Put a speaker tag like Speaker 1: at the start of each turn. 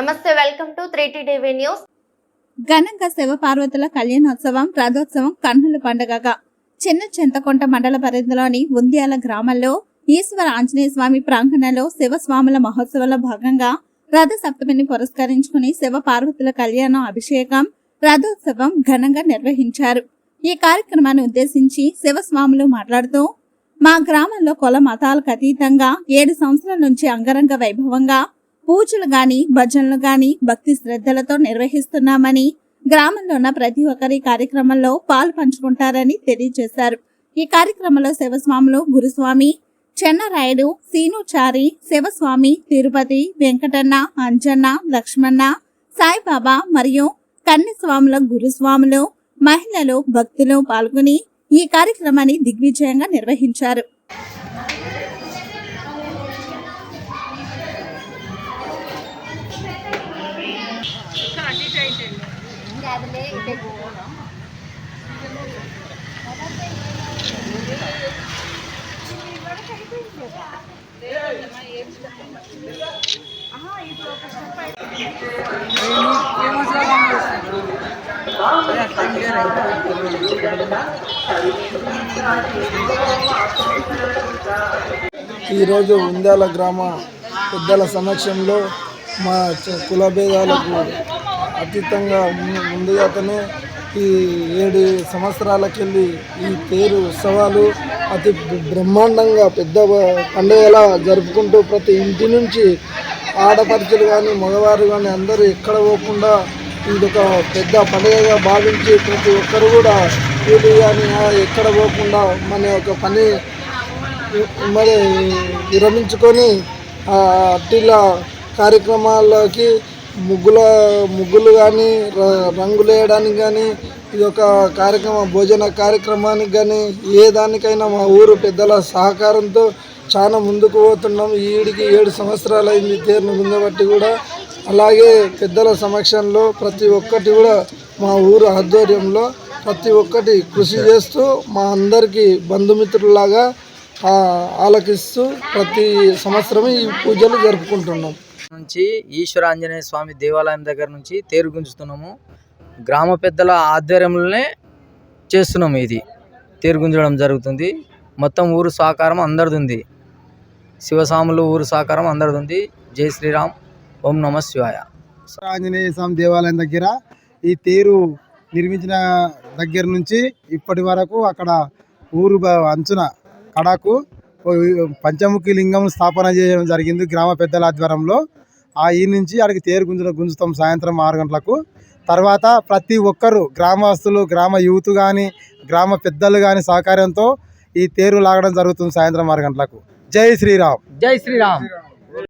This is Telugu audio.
Speaker 1: నమస్తే welcome to three TV news.
Speaker 2: ఘనంగా శివపార్వతుల కళ్యాణోత్సవం రథోత్సవం కన్నుల పండుగగా. చిన్న చింతకొంట మండల పరిధిలోని ఉంద్యాల గ్రామంలో ఈశ్వర ఆంజనేయ స్వామి ప్రాంగణంలో శివస్వాముల మహోత్సవంలో భాగంగా రథ సప్తమిని పురస్కరించుకుని శివ పార్వతుల కళ్యాణం అభిషేకం రథోత్సవం ఘనంగా నిర్వహించారు. ఈ కార్యక్రమాన్ని ఉద్దేశించి శివస్వాములు మాట్లాడుతూ మా గ్రామంలో కుల మతాలకు అతీతంగా ఏడు సంవత్సరాల నుంచి అంగరంగ వైభవంగా పూజలు గాని భజనలు గాని భక్తి శ్రద్ధలతో నిర్వహిస్తున్నామని గ్రామంలో ఉన్న ప్రతి ఒక్కరి కార్యక్రమంలో పాలు పంచుకుంటారని తెలియజేశారు. ఈ కార్యక్రమంలో శివస్వాములు గురుస్వామి చెన్నరాయుడు సీనుచారి శివస్వామి తిరుపతి వెంకటన్న అంజన్న లక్ష్మణ సాయిబాబా మరియు కన్యస్వాముల గురుస్వాములు మహిళలు భక్తులు పాల్గొని ఈ కార్యక్రమాన్ని దిగ్విజయంగా నిర్వహించారు.
Speaker 3: ఈరోజు ఉందాల గ్రామ పెద్దల సమక్షంలో మా కుల భేదాలకు అతీతంగా ముందు- ముందుగానే ఈ ఏడు సంవత్సరాలకెళ్ళి ఈ తేరు ఉత్సవాలు అతి బ్రహ్మాండంగా పెద్ద పండుగలా జరుపుకుంటూ ప్రతి ఇంటి నుంచి ఆడపడుచులు కానీ మగవారు కానీ అందరూ ఎక్కడ పోకుండా ఇదొక పెద్ద పండుగగా భావించి ప్రతి ఒక్కరు కూడా కూలి కానీ ఎక్కడ పోకుండా మన యొక్క పని మరి విరమించుకొని అట్టిల కార్యక్రమాల్లోకి ముగ్గుల ముగ్గులు కానీ రంగులు వేయడానికి కానీ ఇది ఒక కార్యక్రమ భోజన కార్యక్రమానికి కానీ ఏ దానికైనా మా ఊరు పెద్దల సహకారంతో చాలా ముందుకు పోతున్నాం. ఈడికి ఏడు సంవత్సరాలు అయింది తేరును ముందబట్టి కూడా. అలాగే పెద్దల సమక్షంలో ప్రతి ఒక్కటి కూడా మా ఊరు ఆధ్వర్యంలో ప్రతి ఒక్కటి కృషి చేస్తూ మా అందరికీ బంధుమిత్రులాగా ఆలకిస్తూ ప్రతి సంవత్సరం ఈ పూజలు జరుపుకుంటున్నాం.
Speaker 4: నుంచి ఈశ్వర ఆంజనేయ స్వామి దేవాలయం దగ్గర నుంచి తేరు గుంజుతున్నాము. గ్రామ పెద్దల ఆధ్వర్యంలోనే చేస్తున్నాము ఇది. తేరు గుంజడం జరుగుతుంది. మొత్తం ఊరు సహకారం అందరిది ఉంది శివస్వాములు ఊరు సహకారం అందరిది ఉంది జై శ్రీరామ్. ఓం నమ శివాయ.
Speaker 5: ఆంజనేయ స్వామి దేవాలయం దగ్గర ఈ తేరు నిర్మించిన దగ్గర నుంచి ఇప్పటి వరకు అక్కడ ఊరు అంచున కడకు పంచముఖి లింగం స్థాపన చేయడం జరిగింది గ్రామ పెద్దల ఆధ్వర్యంలో. ఆ ఈ నుంచి అక్కడికి తేరు గుంజున గుంజుతాం సాయంత్రం ఆరు గంటలకు. తర్వాత ప్రతి ఒక్కరు గ్రామస్తులు గ్రామ యూత్ కానీ గ్రామ పెద్దలు కానీ సహకారంతో ఈ తేరు లాగడం జరుగుతుంది సాయంత్రం ఆరు గంటలకు. జై శ్రీరామ్.
Speaker 4: జై శ్రీరామ్.